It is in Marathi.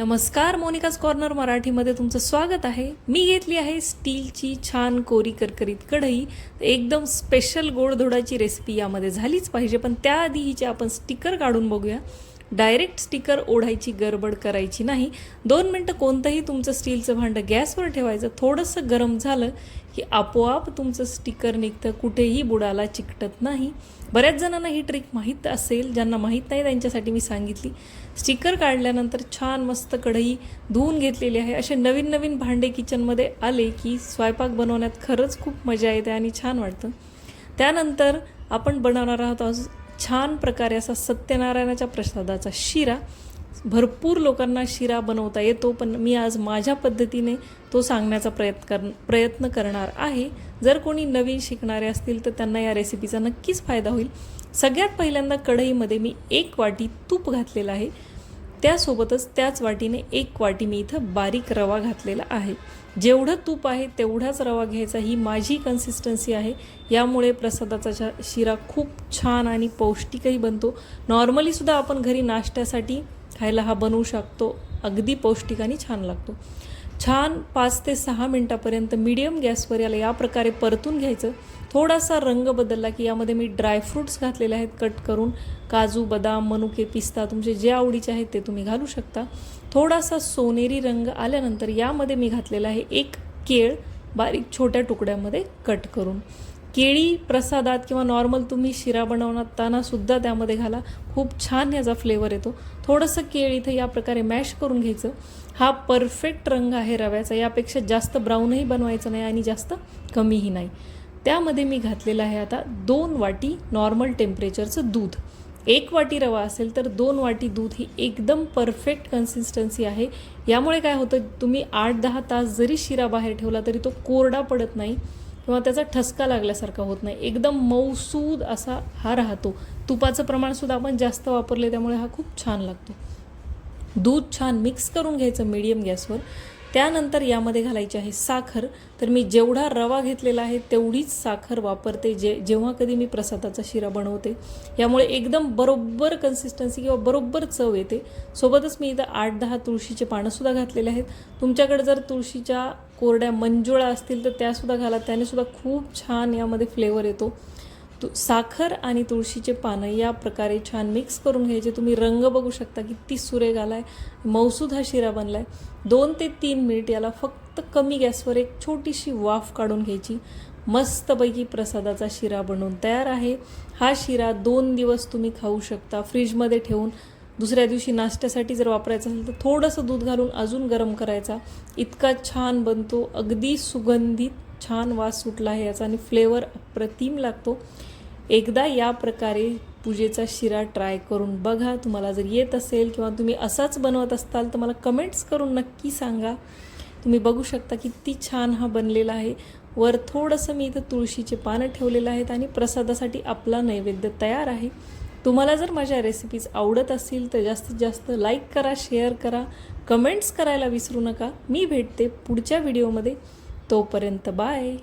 नमस्कार मोनिकाज कॉर्नर मराठीमध्ये तुमचं स्वागत आहे. मी घेतली आहे स्टीलची छान कोरी करकरीत कढई. एकदम स्पेशल गोडधोडाची रेसिपी यामध्ये झालीच पाहिजे पण त्याआधी हिचे आपण स्टिकर काढून बघूया. डायरेक्ट स्टिकर ओढायची गडबड करायची नाही. दोन मिनटं कोणतंही तुमचं स्टीलचं भांडं गॅसवर ठेवायचं थोडंसं गरम झालं की आपोआप तुमचं स्टिकर निघतं कुठेही बुडाला चिकटत नाही. बऱ्याच जणांना ही ट्रिक माहीत असेल ज्यांना माहीत नाही त्यांच्यासाठी मी सांगितली. स्टिकर काढल्यानंतर छान मस्त कढई धुवून घेतलेली आहे. असे नवीन नवीन भांडे किचनमध्ये आले की स्वयंपाक बनवण्यात खरंच खूप मजा येते आणि छान वाटतं. त्यानंतर आपण बनवणार आहोत छान प्रकारे असा सत्यनारायणाच्या प्रसादाचा शिरा भरपूर लोकांना शिरा बनवता येतो पण मी आज माझ्या पद्धतीने तो सांगण्याचा प्रयत्न कर प्रयत्न करणार आहे. जर कोणी नवीन शिकणारे असतील तर त्यांना या रेसिपीचा नक्कीच फायदा होईल. सगळ्यात पहिल्यांदा कढईमध्ये मी एक वाटी तूप घातलेलं आहे. त्यासोबतच त्याच वाटीने एक वाटी मी इथं बारीक रवा घातलेला आहे. जेवढं तूप आहे तेवढाच रवा घ्यायचा ही माझी कन्सिस्टन्सी आहे. यामुळे प्रसादाचा शिरा खूप छान आणि पौष्टिकही बनतो. नॉर्मलीसुद्धा आपण घरी नाश्त्यासाठी खायला हा बनवू शकतो. अगदी पौष्टिक आणि छान लागतो. छान पाच ते सहा मिनटापर्यंत मीडियम गॅसवर याला या प्रकारे परतून घ्यायचं. थोडासा रंग बदलला की यामध्ये मी ड्रायफ्रूट्स घातलेले आहेत कट करून काजू बदाम मनुके पिस्ता तुमचे जे आवडीचे आहेत ते तुम्ही घालू शकता. थोडासा सोनेरी रंग आल्यानंतर यामध्ये मी घातलेला आहे एक केळ बारीक छोट्या तुकड्यामध्ये कट करून. केळी प्रसादात किंवा नॉर्मल तुम्ही शिरा बनवताना सुद्धा त्यामध्ये घाला. खूप छान याचा फ्लेवर येतो. थोडंसं केळ इथं या प्रकारे मॅश करून घ्यायचं. हा परफेक्ट रंग आहे रव्याचा. यापेक्षा जास्त ब्राऊनही बनवायचं नाही आणि जास्त कमीही नाही. त्यामध्ये मी घातलेलं आहे आता दोन वाटी नॉर्मल टेम्परेचरचं दूध. एक वाटी रवा असेल तर दोन वाटी दूध ही एकदम परफेक्ट कन्सिस्टन्सी आहे. यामुळे काय होतं तुम्ही आठ दहा तास जरी शिरा बाहेर ठेवला तरी तो कोरडा पडत नाही. किंवा त्याचा ठसका लागल्यासारखा होत नाही. एकदम मऊसूद असा हा राहतो. तुपाचं प्रमाणसुद्धा आपण जास्त वापरले त्यामुळे हा खूप छान लागतो. दूध छान मिक्स करून घ्यायचं मीडियम गॅसवर त्यानंतर यामध्ये घालायची आहे साखर. तर मी जेवढा रवा घेतलेला आहे तेवढीच साखर वापरते जे जेव्हा कधी मी प्रसादाचा शिरा बनवते. यामुळे एकदम बरोबर कन्सिस्टन्सी किंवा बरोबर चव येते. सोबतच मी इथं आठ दहा तुळशीचे पानंसुद्धा घातलेले आहेत. तुमच्याकडे जर तुळशीच्या कोरड्या मंजुळा असतील तर त्यासुद्धा घाला. त्यानेसुद्धा खूप छान यामध्ये फ्लेवर येतो. तु साखर आणि तुळशीचे पानं या प्रकारे छान मिक्स करून घ्यायचे तुम्ही रंग बघू शकता किती सुरेख आहे मौसूद हा शिरा बनला आहे दोन ते तीन मिनिट याला फक्त कमी गॅसवर एक छोटीशी वाफ काढून घ्यायची. मस्तपैकी प्रसादाचा शिरा बनवून तयार आहे. हा शिरा दोन दिवस तुम्ही खाऊ शकता फ्रीजमध्ये ठेवून. दुसऱ्या दिवशी नाश्त्यासाठी जर वापरायचं असेल तर थोडंसं दूध घालून अजून गरम करायचा. इतका छान बनतो अगदी सुगंधित छान वास सुटला आहे याचा आणि फ्लेवर अप्रतिम लागतो. एकदा या प्रकारे पूजेचा शिरा ट्राय करून बघा. तुम्हाला जर येत असेल किंवा तुम्ही असाच बनवत असताल तर मला कमेंट्स करून नक्की सांगा. तुम्ही बघू शकता किती छान हा बनलेला आहे. वर थोडंसं मी इथं तुळशीचे पानं ठेवलेलं आहेत आणि प्रसादासाठी आपला नैवेद्य तयार आहे. तुम्हाला जर माझ्या रेसिपीज आवडत असतील तर जास्तीत जास्त लाईक करा शेअर करा. कमेंट्स करायला विसरू नका. मी भेटते पुढच्या व्हिडिओमध्ये तोपर्यंत बाय